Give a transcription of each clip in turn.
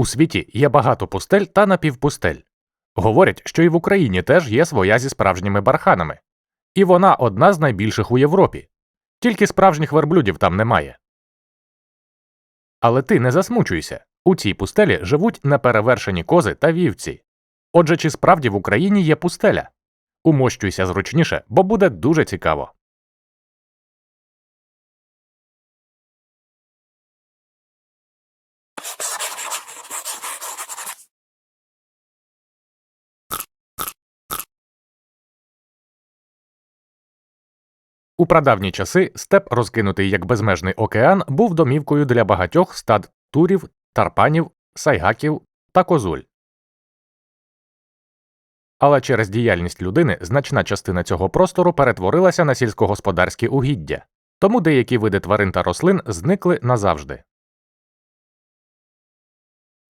У світі є багато пустель та напівпустель. Говорять, що і в Україні теж є своя зі справжніми барханами. І вона одна з найбільших у Європі. Тільки справжніх верблюдів там немає. Але ти не засмучуйся у цій пустелі живуть неперевершені кози та вівці. Отже, чи справді в Україні є пустеля? Умощуйся зручніше, бо буде дуже цікаво. У прадавні часи степ, розкинутий як безмежний океан, був домівкою для багатьох стад турів, тарпанів, сайгаків та козуль. Але через діяльність людини значна частина цього простору перетворилася на сільськогосподарські угіддя, тому деякі види тварин та рослин зникли назавжди.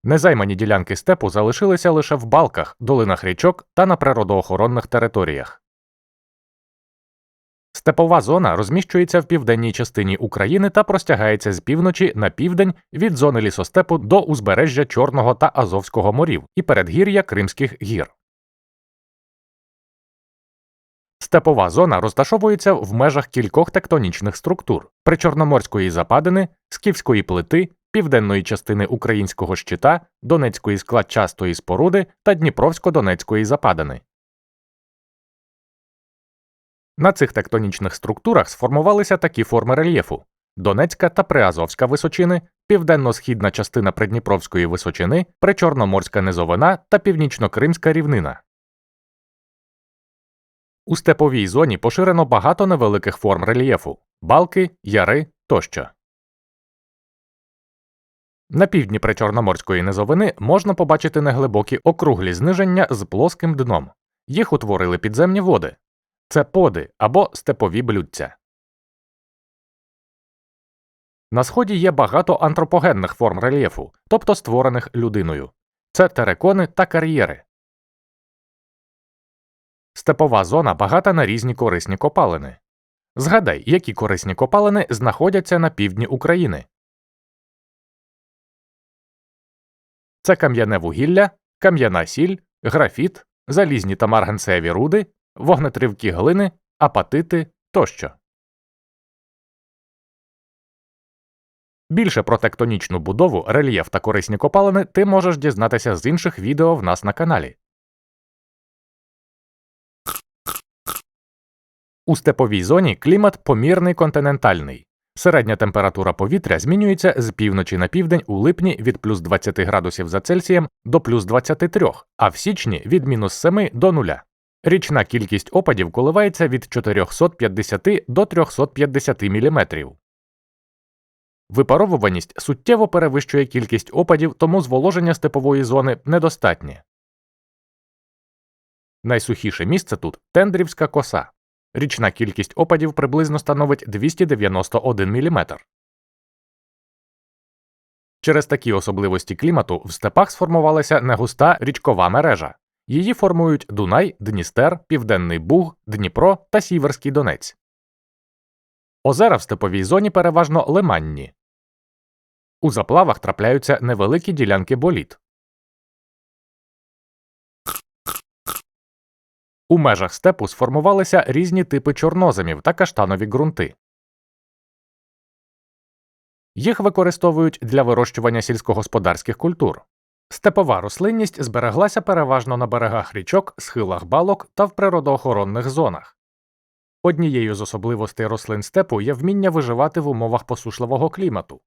Незаймані ділянки степу залишилися лише в балках, долинах річок та на природоохоронних територіях. Степова зона розміщується в південній частині України та простягається з півночі на південь від зони лісостепу до узбережжя Чорного та Азовського морів і передгір'я Кримських гір. Степова зона розташовується в межах кількох тектонічних структур причорноморської западини, скіфської плити, південної частини українського щита, Донецької складчастої споруди та Дніпровсько-Донецької западини. На цих тектонічних структурах сформувалися такі форми рельєфу Донецька та Приазовська височини, південно-східна частина Придніпровської височини, Причорноморська низовина та північно-кримська рівнина. У степовій зоні поширено багато невеликих форм рельєфу балки, яри тощо. На півдні Причорноморської низовини можна побачити неглибокі округлі зниження з плоским дном. Їх утворили підземні води. Це поди або степові блюдця. На сході є багато антропогенних форм рельєфу, тобто створених людиною. Це терекони та кар'єри. Степова зона багата на різні корисні копалини. Згадай, які корисні копалини знаходяться на півдні України. Це кам'яне вугілля, кам'яна сіль, графіт, залізні та марганцеві руди, вогнетривкі глини, апатити тощо. Більше про тектонічну будову, рельєф та корисні копалини ти можеш дізнатися з інших відео в нас на каналі. У степовій зоні клімат помірний континентальний. Середня температура повітря змінюється з півночі на південь у липні від плюс 20 градусів за Цельсієм до плюс 23, а в січні від мінус 7 до 0. Річна кількість опадів коливається від 450 до 350 мм. Випаровуваність суттєво перевищує кількість опадів, тому зволоження степової зони недостатнє. Найсухіше місце тут Тендрівська коса. Річна кількість опадів приблизно становить 291 мм. Через такі особливості клімату в степах сформувалася негуста річкова мережа. Її формують Дунай, Дністер, Південний Буг, Дніпро та Сіверський Донець. Озера в степовій зоні переважно лиманні. У заплавах трапляються невеликі ділянки боліт. У межах степу сформувалися різні типи чорноземів та каштанові ґрунти. Їх використовують для вирощування сільськогосподарських культур. Степова рослинність збереглася переважно на берегах річок, схилах балок та в природоохоронних зонах. Однією з особливостей рослин степу є вміння виживати в умовах посушливого клімату.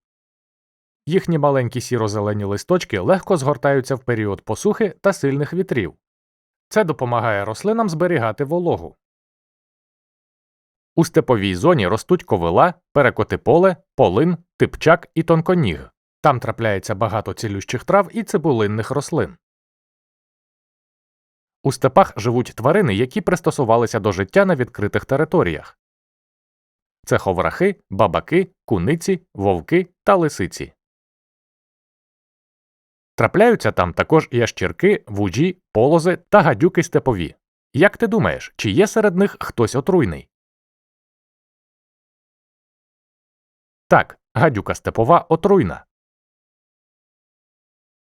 Їхні маленькі сіро-зелені листочки легко згортаються в період посухи та сильних вітрів. Це допомагає рослинам зберігати вологу. У степовій зоні ростуть ковила, перекотиполе, полин, типчак і тонконіг. Там трапляється багато цілющих трав і цибулинних рослин. У степах живуть тварини, які пристосувалися до життя на відкритих територіях. Це ховрахи, бабаки, куниці, вовки та лисиці. Трапляються там також ящірки, вуджі, полози та гадюки степові. Як ти думаєш, чи є серед них хтось отруйний? Так, гадюка степова отруйна.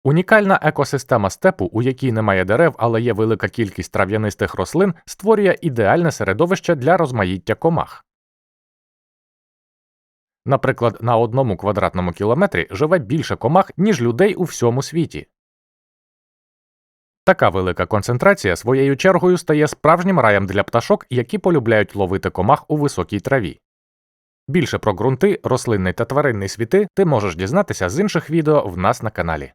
Унікальна екосистема степу, у якій немає дерев, але є велика кількість трав'янистих рослин, створює ідеальне середовище для розмаїття комах. Наприклад, на одному квадратному кілометрі живе більше комах, ніж людей у всьому світі. Така велика концентрація своєю чергою стає справжнім раєм для пташок, які полюбляють ловити комах у високій траві. Більше про ґрунти, рослинний та тваринний світи ти можеш дізнатися з інших відео в нас на каналі.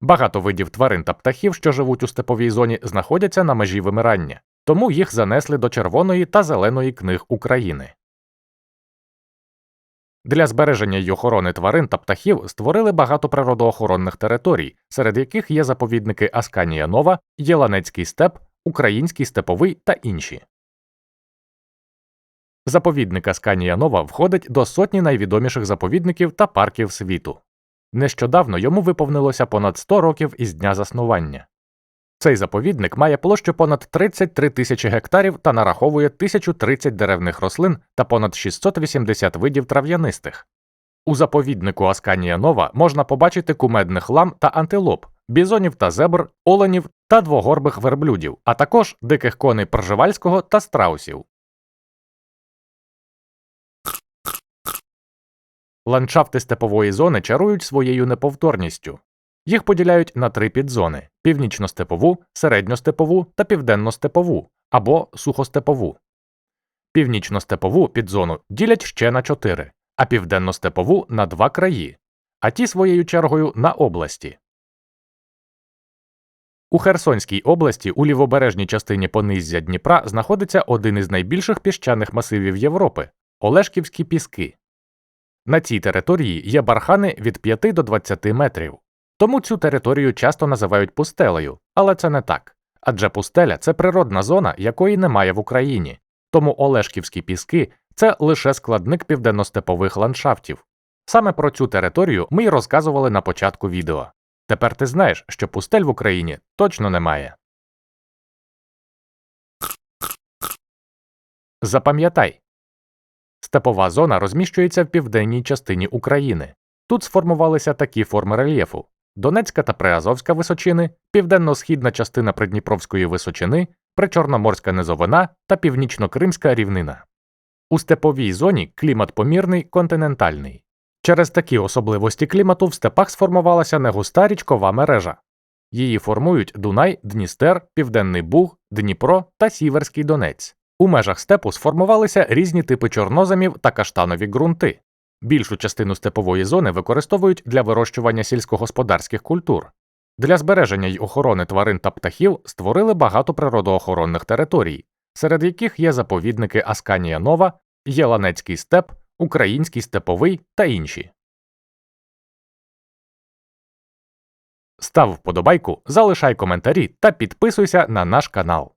Багато видів тварин та птахів, що живуть у степовій зоні, знаходяться на межі вимирання, тому їх занесли до Червоної та Зеленої книг України. Для збереження й охорони тварин та птахів створили багато природоохоронних територій, серед яких є заповідники Асканія Нова, Єланецький степ, Український степовий та інші. Заповідник Асканія Нова входить до сотні найвідоміших заповідників та парків світу. Нещодавно йому виповнилося понад 100 років із дня заснування. Цей заповідник має площу понад 33 тисячі гектарів та нараховує 1030 деревних рослин та понад 680 видів трав'янистих. У заповіднику Асканія Нова можна побачити кумедних лам та антилоп, бізонів та зебр, оленів та двогорбих верблюдів, а також диких коней Пржевальського та страусів. Ландшафти степової зони чарують своєю неповторністю. Їх поділяють на три підзони: північно-степову, середньостепову та південно-степову або сухостепову. Північно-степову підзону ділять ще на чотири, а південно-степову на два краї, а ті своєю чергою на області. У Херсонській області у лівобережній частині пониззя Дніпра знаходиться один із найбільших піщаних масивів Європи Олешківські піски. На цій території є бархани від 5 до 20 метрів. Тому цю територію часто називають пустелею, але це не так. Адже пустеля це природна зона, якої немає в Україні. Тому Олешківські піски це лише складник південностепових ландшафтів. Саме про цю територію ми й розказували на початку відео. Тепер ти знаєш, що пустель в Україні точно немає. Запам'ятай степова зона розміщується в південній частині України. Тут сформувалися такі форми рельєфу Донецька та Приазовська височини, південно-східна частина Придніпровської височини, Причорноморська низовина та північно-кримська рівнина. У степовій зоні клімат помірний континентальний. Через такі особливості клімату в степах сформувалася негуста річкова мережа. Її формують Дунай, Дністер, Південний Буг, Дніпро та Сіверський Донець. У межах степу сформувалися різні типи чорноземів та каштанові ґрунти. Більшу частину степової зони використовують для вирощування сільськогосподарських культур. Для збереження й охорони тварин та птахів створили багато природоохоронних територій, серед яких є заповідники Асканія Нова, Єланецький степ, Український степовий та інші. Став вподобайку, залишай коментарі та підписуйся на наш канал.